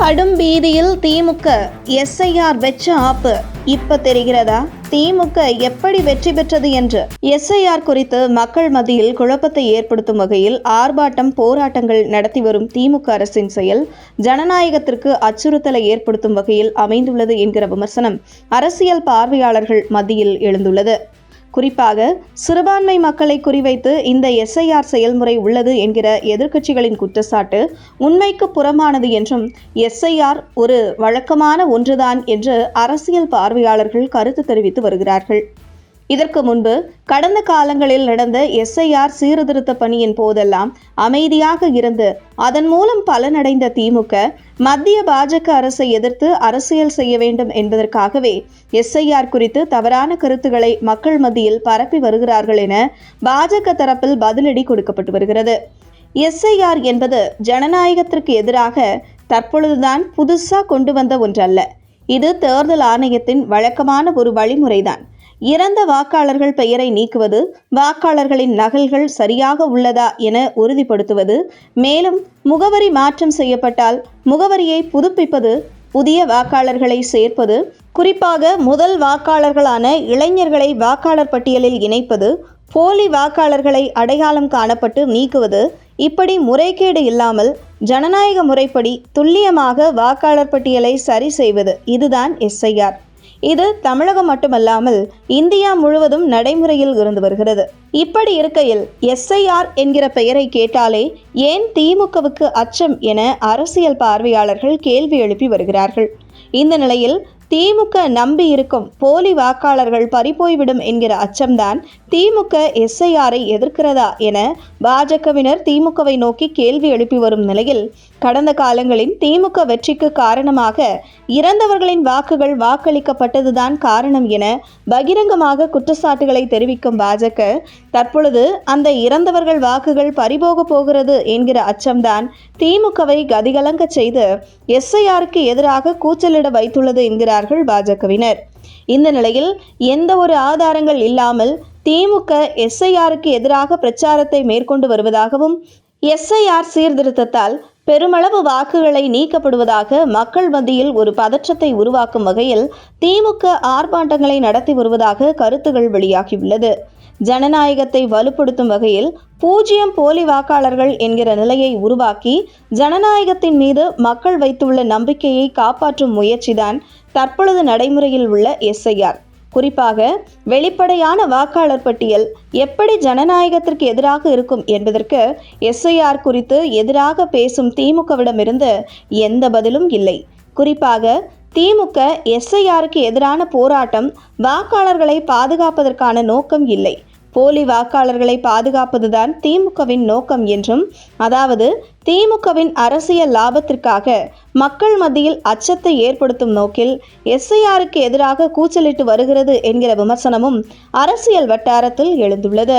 கடும் பீதியில் திமுக எஸ்ஐஆர் வெச்ச ஆப்பு. இப்ப தெரிகிறதா? திமுக எப்படி வெற்றி பெற்றது என்று? எஸ்ஐஆர் குறித்து மக்கள் மத்தியில் குழப்பத்தை ஏற்படுத்தும் வகையில் ஆர்ப்பாட்டம் போராட்டங்கள் நடத்தி வரும் திமுக அரசின் செயல் ஜனநாயகத்திற்கு அச்சுறுத்தலை ஏற்படுத்தும் வகையில் அமைந்துள்ளது என்கிற விமர்சனம் அரசியல் பார்வையாளர்கள் மத்தியில் எழுந்துள்ளது. குறிப்பாக சிறுபான்மை மக்களை குறிவைத்து இந்த எஸ்ஐஆர் செயல்முறை உள்ளது என்கிற எதிர்க்கட்சிகளின் குற்றச்சாட்டு உண்மைக்கு புறமானது என்றும் எஸ்ஐஆர் ஒரு வழக்கமான ஒன்றுதான் என்று அரசியல் பார்வையாளர்கள் கருத்து தெரிவித்து வருகிறார்கள். இதற்கு முன்பு கடந்த காலங்களில் நடந்த எஸ்ஐஆர் சீர்திருத்த பணியின் போதெல்லாம் அமைதியாக இருந்து அதன் மூலம் பலனடைந்த திமுக மத்திய பாஜக அரசை எதிர்த்து அரசியல் செய்ய வேண்டும் என்பதற்காகவே எஸ்ஐஆர் குறித்து தவறான கருத்துக்களை மக்கள் மத்தியில் பரப்பி வருகிறார்கள் என பாஜக தரப்பில் பதிலடி கொடுக்கப்பட்டு வருகிறது. எஸ்ஐஆர் என்பது ஜனநாயகத்திற்கு எதிராக தற்பொழுதுதான் புதுசாக கொண்டு வந்த ஒன்றல்ல. இது தேர்தல் ஆணையத்தின் வழக்கமான ஒரு வழிமுறைதான். இறந்த வாக்காளர்கள் பெயரை நீக்குவது வாக்காளர்களின் நகல்கள் சரியாக உள்ளதா என உறுதிப்படுத்துவது மேலும் முகவரி மாற்றம் செய்யப்பட்டால் முகவரியை புதுப்பிப்பது புதிய வாக்காளர்களை சேர்ப்பது குறிப்பாக முதல் வாக்காளர்களான இளைஞர்களை வாக்காளர் பட்டியலில் இணைப்பது போலி வாக்காளர்களை அடையாளம் காணப்பட்டு நீக்குவது இப்படி முறைகேடு இல்லாமல் ஜனநாயக முறைப்படி துல்லியமாக வாக்காளர் பட்டியலை சரி செய்வது இதுதான் எஸ்ஐஆர் இது தமிழகம் மட்டுமல்லாமல் இந்தியா முழுவதும் நடைமுறையில் இருந்து வருகிறது. இப்படி இருக்கையில் எஸ்ஐஆர் என்கிற பெயரை கேட்டாலே ஏன் திமுகவுக்கு அச்சம் என அரசியல் பார்வையாளர்கள் கேள்வி எழுப்பி வருகிறார்கள். இந்த நிலையில் திமுக நம்பி இருக்கும் போலி வாக்காளர்கள் பறிபோய்விடும் என்கிற அச்சம்தான் திமுக எஸ்ஐஆரை எதிர்க்கிறதா என பாஜகவினர் திமுகவை நோக்கி கேள்வி எழுப்பி வரும் நிலையில் கடந்த காலங்களின் திமுக வெற்றிக்கு காரணமாக இறந்தவர்களின் வாக்குகள் வாக்களிக்கப்பட்டதுதான் காரணம் என பகிரங்கமாக குற்றச்சாட்டுகளை தெரிவிக்கும் பாஜக தற்பொழுது அந்த இறந்தவர்கள் வாக்குகள் பறிபோக போகிறது என்கிற அச்சம்தான் திமுகவை கதிகலங்க செய்து எஸ்ஐஆருக்கு எதிராக கூச்சலிட வைத்துள்ளது என்கிறார் என்கிறார்கள் பாஜகவினர். இந்த நிலையில் எந்த ஒரு ஆதாரங்கள் இல்லாமல் திமுக எஸ்ஐஆருக்கு எதிராக பிரச்சாரத்தை மேற்கொண்டு வருவதாகவும் எஸ்ஐஆர் சீர்திருத்தத்தால் பெருமளவு வாக்குகளை நீக்கப்படுவதாக மக்கள் மத்தியில் ஒரு பதற்றத்தை உருவாக்கும் வகையில் திமுக ஆர்ப்பாட்டங்களை நடத்தி வருவதாக கருத்துகள் வெளியாகியுள்ளது. ஜனநாயகத்தை வலுப்படுத்தும் வகையில் பூஜ்ஜியம் போலி வாக்காளர்கள் என்கிற நிலையை உருவாக்கி ஜனநாயகத்தின் மீது மக்கள் வைத்துள்ள நம்பிக்கையை காப்பாற்றும் முயற்சிதான் தற்பொழுது நடைமுறையில் உள்ள எஸ்ஐஆர். குறிப்பாக வெளிப்படையான வாக்காளர் பட்டியல் எப்படி ஜனநாயகத்திற்கு எதிராக இருக்கும் என்பதற்கு எஸ்ஐஆர் குறித்து எதிராக பேசும் திமுகவிடமிருந்து எந்த பதிலும் இல்லை. குறிப்பாக திமுக எஸ்ஐஆருக்கு எதிரான போராட்டம் வாக்காளர்களை பாதுகாப்பதற்கான நோக்கம் இல்லை. போலி வாக்காளர்களை பாதுகாப்பதுதான் திமுகவின் நோக்கம் என்றும் அதாவது திமுகவின் அரசியல் லாபத்திற்காக மக்கள் மத்தியில் அச்சத்தை ஏற்படுத்தும் நோக்கில் எஸ்ஐஆருக்கு எதிராக கூச்சலிட்டு வருகிறது என்கிற விமர்சனமும் அரசியல் வட்டாரத்தில் எழுந்துள்ளது.